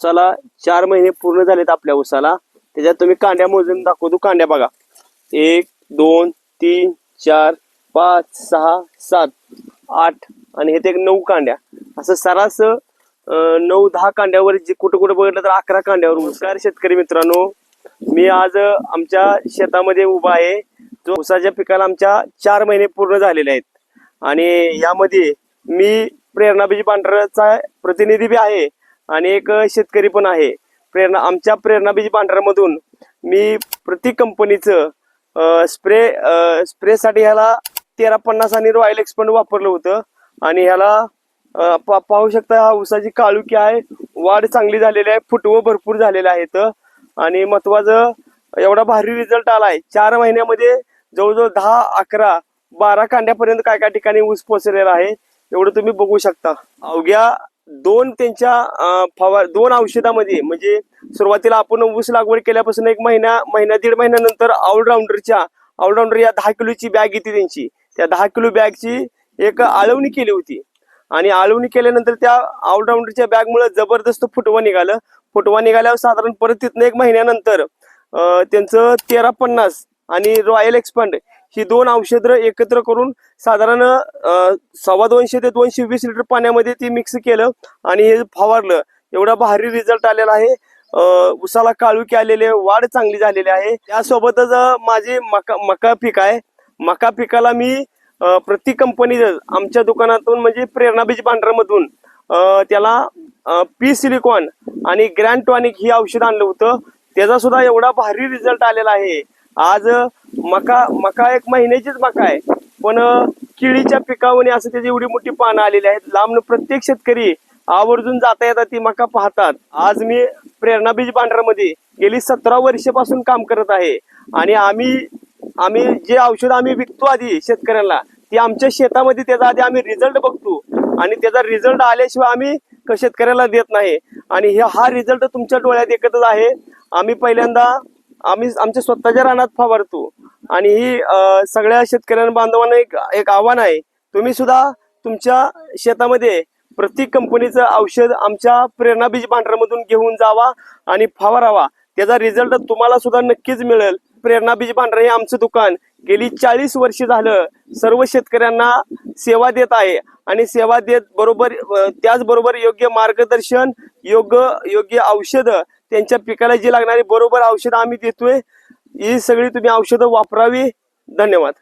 उसाला चार महिने पूर्ण झालेत आपल्या उसाला. त्याच्यात तुम्ही कांड्या मोजून दाखवतो. कांड्या बघा. एक दोन तीन चार पाच सहा सात आठ आणि हे ते नऊ कांड्या. असं सरास नऊ दहा कांड्यावर जे कुठं कुठं बघितलं तर अकरा कांड्यावर नमस्कार. शेतकरी मित्रांनो. मी आज आमच्या शेतामध्ये उभा आहे. जो ऊसाच्या पिकाला आमच्या चार महिने पूर्ण झालेले आहेत. आणि यामध्ये मी प्रेरणाबीज पांढराचा प्रतिनिधी बी आहे. आणि एक शेतकरी पण आहे. प्रेरणा आमच्या प्रेरणाबीज पांढऱ्यामधून मी प्रति कंपनीचं स्प्रे स्प्रेसाठी ह्याला तेरा पन्नास आणि रॉयल एक्सपंड वापरलं होतं. आणि ह्याला पा- पाहू शकता हा ऊसाची काळुकी आहे वाढ चांगली झालेली आहे फुटवं भरपूर झालेलं आहेत आणि महत्वाचं एवढा भारी रिझल्ट आलाय चार महिन्यामध्ये जवळजवळ दहा अकरा बारा कांड्यापर्यंत काय काय ठिकाणी ऊस पोचलेला आहे एवढं तुम्ही बघू शकता. अवघ्या दोन त्यांच्या फवार दोन औषधामध्ये म्हणजे सुरुवातीला आपण ऊस लागवड केल्यापासून एक महिना महिना दीड महिन्यानंतर ऑलराऊंडरच्या ऑलराऊंडर या दहा किलोची बॅग येते त्यांची. त्या दहा किलो बॅगची एक आळवणी केली होती. आणि आळवणी केल्यानंतर त्या ऑलराऊंडरच्या बॅगमुळे जबरदस्त फुटवा निघालं. फुटवा निघाल्यावर साधारण परत तिथनं एक महिन्यानंतर त्यांचं तेरा पन्नास आणि रॉयल एक्सपंड ही दोन औषधं एकत्र करून साधारण सव्वा दोनशे ते दोनशे वीस लिटर पाण्यामध्ये ती मिक्स केलं आणि हे फवारलं. एवढा भारी रिझल्ट आलेला आहे. उसाला काळुकी आलेले वाढ चांगली झालेली आहे. त्यासोबतच माझे माझी मका मका पीक आहे. मका पिकाला मी प्रति कंपनी आमच्या दुकानातून म्हणजे प्रेरणा बीज अं, त्याला पी सिलिकॉन आणि ग्रँड टॉनिक ही औषध आणलं होतं. त्याचा सुद्धा एवढा भारी रिझल्ट आलेला आहे. आज मका मका एक महिन्याचीच मका आहे. पण किळीच्या केळीच्या पिकावणी असं त्याची एवढी मोठी पानं आलेली आहेत. लांब प्रत्येक शेतकरी आवर्जून जाता येतात ती मका पाहतात. आज मी प्रेरणा बीज पांढऱ्यामध्ये गेली सतरा वर्षापासून काम करत आहे. आणि आम्ही आम्ही जे औषध आम्ही विकतो आधी शेतकऱ्यांना ती आमच्या शेतामध्ये त्याचा आधी आम्ही रिझल्ट बघतो. आणि त्याचा रिझल्ट आल्याशिवाय आम्ही शेतकऱ्याला देत नाही. आणि हे हा रिझल्ट तुमच्या डोळ्यात एकतच आहे. आम्ही पहिल्यांदा आम्ही आमच्या स्वतःच्या रानात फवारतो. आणि ही सगळ्या शेतकऱ्यांना बांधवांना एक एक आव्हान आहे. तुम्ही सुद्धा तुमच्या शेतामध्ये प्रत्येक कंपनीचं औषध आमच्या प्रेरणा बीज पांढऱ्यामधून घेऊन जावा आणि फवारावा. त्याचा रिझल्ट तुम्हाला सुद्धा नक्कीच मिळेल. प्रेरणाबीज पांढरा हे आमचं दुकान. गेली चाळीस वर्ष झालं सर्व शेतकऱ्यांना सेवा देत आहे आणि सेवा देत बरोबर त्याचबरोबर योग्य मार्गदर्शन योग्य योग्य औषधं त्यांच्या पिकाला जी लागणारी बरोबर औषधं आम्ही देतोय. ही सगळी तुम्ही औषधं वापरावी. धन्यवाद.